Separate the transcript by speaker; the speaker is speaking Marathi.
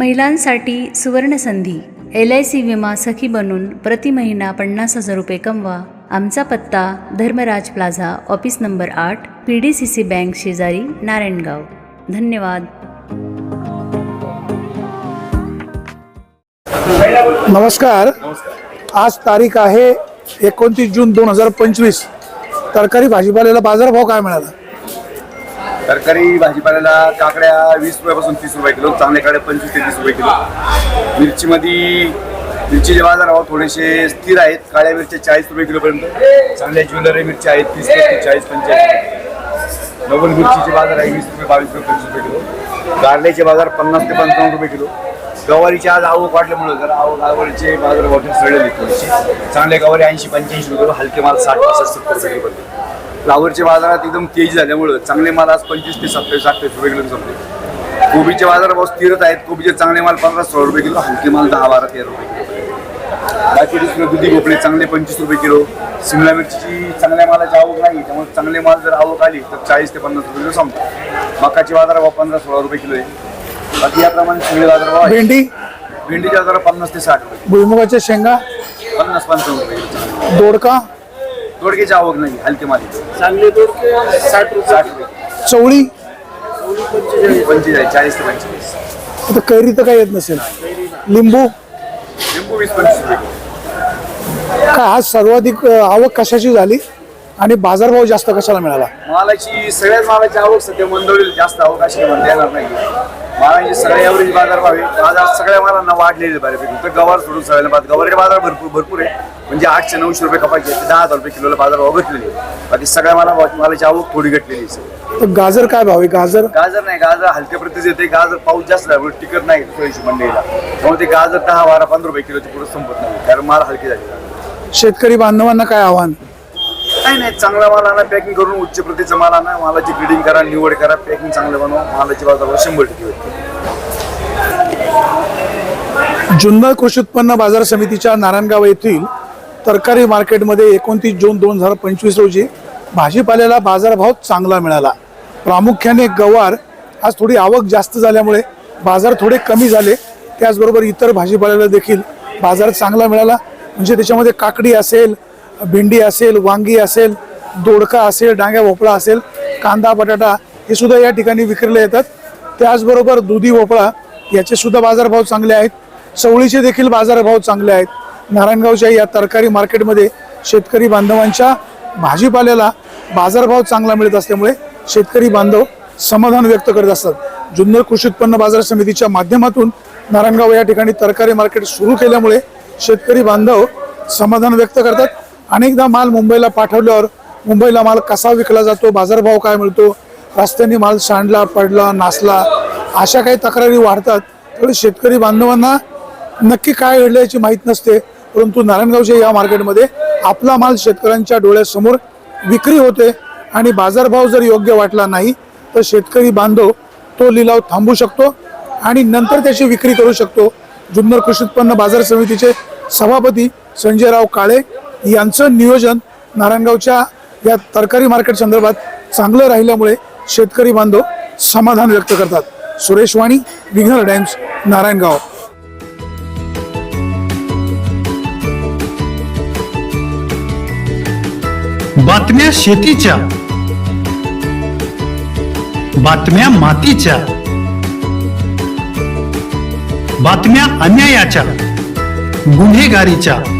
Speaker 1: महिलांसाठी सुवर्णसंधी एल आय सी विमा सखी बनून प्रति महिना पन्नास हजार रुपये कमवा. आमचा पत्ता धर्मराज प्लाझा ऑफिस नंबर आठ P D C C bank शेजारी नारायणगाव. धन्यवाद.
Speaker 2: नमस्कार. आज तारीख आहे एकोणतीस जून दोन हजार पंचवीस. तरकारी भाजीपाल्याला बाजारभाव काय मिळाला?
Speaker 3: तरकारी भाजीपाल्याला काकड्या वीस रुपयापासून तीस रुपये किलो चांगल्या काकडे पंचवीस ते तीस रुपये किलो. मिरचीमध्ये मिरचीचे बाजारभाव थोडेसे स्थिर आहेत. काळ्या मिरच्या चाळीस रुपये किलोपर्यंत. चांगल्या ज्वेलरी मिरच्या आहेत तीस पस्तीस चाळीस पंचाळीस डबल मिरचीचे बाजार आहे वीस रुपये बावीस रुपये पंचवीस रुपये किलो. कारल्याचे बाजार पन्नास ते पंचावन्न रुपये किलो. गवारीचे आज आवक वाढल्यामुळे जरा आवक आवडीचे बाजार वाटून सडलेली थोडीशी चांगले गवारी ऐंशी पंच्याऐंशी रुपये किलो, हलके माल साठ पासष्ट सत्तर रुपये किलो फ्लावरच्या बाजारात एकदम तेज झाल्यामुळं चांगले माल आज पंचवीस ते सत्तावीस अठ्ठावीस रुपये किलो संपले कोबीचे बाजार भाव स्थिरच आहेत. कोबीचे चांगले माल पंधरा सोळा रुपये किलो हलके माल दहा बारा तेरा रुपये किलो. दुधी भोपळे चांगले पंचवीस रुपये किलो. शिमला मिरचीची चांगल्या मालाची आवक नाही. त्यामुळे चांगले माल जर आवक आली तर चाळीस ते पन्नास रुपये किलो संपतो. मकाचे बाजार भाव पंधरा सोळा रुपये किलो आहे. बाकी याप्रमाणे सगळे बाजार भाव
Speaker 2: भेंडी?
Speaker 3: भेंडीचे बाजार पन्नास ते साठ रुपये
Speaker 2: भुईमुगाच्या शेंगा?
Speaker 3: पन्नास पंचावन्न रुपये
Speaker 2: दोडका?
Speaker 3: दोडक्याची आवक नाही हलके माल
Speaker 4: चांगले दोडके साठ रुपये.
Speaker 3: साठ रुपये.
Speaker 2: चवळी?
Speaker 3: पंचेचाळीस. चाळीस ते पंचेचाळीस.
Speaker 2: आता कैरी तर काय येत नसेल. लिंबू?
Speaker 3: लिंबू वीस पंचवीस रुपये. किलो
Speaker 2: काय आज सर्वाधिक अ, आवक कशाची झाली? आणि बाजारभाव जास्त कशाला मिळाला?
Speaker 3: मालाची सगळ्याच मालाची आवक सध्या मंदवलेली जास्त आवक अशी म्हणता येणार नाही. मालाची सगळ्या एव्हरेज बाजार भाव आहे बाजार सगळ्या मालांना वाढलेले बऱ्यापैकी. तर गवार सोडून सगळ्यांना बाद गवारीचे बाजार भरपूर भरपूर आहे म्हणजे आठशे नऊशे रुपये कपायचे ते दहा हजार रुपये किलोला बाजार भाव घटलेले. बाकी सगळ्या माला मालाची आवक थोडी घटलेली आहे
Speaker 2: गाजर काय भाव आहे? गाजर?
Speaker 3: गाजर नाही. गाजर हलक्या प्रतीच येते. गाजर पाऊस जास्त झाल्यामुळे टिकत नाही थोडीशी मंडईला. त्यामुळे ते गाजर दहा बारा पंधरा रुपये किलोचे पुढे संपत नाही. कारण माल हलके झाले.
Speaker 2: शेतकरी बांधवांना काय आव्हान?
Speaker 3: नाही नाही चांगला माल आणा पॅकिंग करून उच्च प्रतीचा माल आणा मालाची ग्रेडिंग करा निवड करा पॅकिंग चांगलं बनवा मालाची बाजार शंभर टक्के होते
Speaker 2: जुन्नर कृषी उत्पन्न बाजार समितीच्या नारायणगाव येथील तरकारी मार्केटमध्ये एकोणतीस जून दोन हजार पंचवीस रोजी भाजीपाल्याला बाजारभाव चांगला मिळाला. प्रामुख्याने गवार आज थोडी आवक जास्त झाल्यामुळे बाजार थोडे कमी झाले. त्याचबरोबर इतर भाजीपाल्याला देखील बाजार चांगला मिळाला. म्हणजे त्याच्यामध्ये काकडी असेल भेंडी असेल वांगी असेल दोडका असेल डांग्या भोपळा असेल कांदा बटाटा हे सुद्धा या ठिकाणी विक्रीला येतात. त्याचबरोबर दुधी भोपळा याचे सुद्धा बाजारभाव चांगले आहेत. चवळीचे देखील बाजारभाव चांगले आहेत. नारायणगावच्या या तरकारी मार्केटमध्ये शेतकरी बांधवांच्या भाजीपाल्याला बाजारभाव चांगला मिळत असल्यामुळे शेतकरी बांधव समाधान व्यक्त करत असतात. जुन्नर कृषी उत्पन्न बाजार समितीच्या माध्यमातून नारायणगाव या ठिकाणी तरकारी मार्केट सुरू केल्यामुळे शेतकरी बांधव समाधान व्यक्त करतात. अनेकदा माल मुंबईला पाठवल्यावर मुंबईला माल कसा विकला जातो बाजारभाव काय मिळतो रस्त्याने माल सांडला पडला नासला अशा काही तक्रारी वाढतात. त्यामुळे शेतकरी बांधवांना नक्की काय घडलं याची माहीत नसते. परंतु नारायणगावच्या या मार्केटमध्ये आपला माल शेतकऱ्यांच्या डोळ्यासमोर विक्री होते आणि बाजारभाव जर योग्य वाटला नाही तर शेतकरी बांधव तो लिलाव थांबू शकतो आणि नंतर त्याची विक्री करू शकतो. जुन्नर कृषी उत्पन्न बाजार समितीचे सभापती संजयराव काळे यांचं नियोजन नारायणगावच्या या तरकारी मार्केट संदर्भात चांगलं राहिल्यामुळे शेतकरी बांधव समाधान व्यक्त करतात. सुरेश वाणी विघ्नर टाइम्स नारायणगाव.
Speaker 5: बातम्या शेतीच्या. बातम्या मातीच्या. बातम्या अन्यायाच्या. गुन्हेगारीच्या.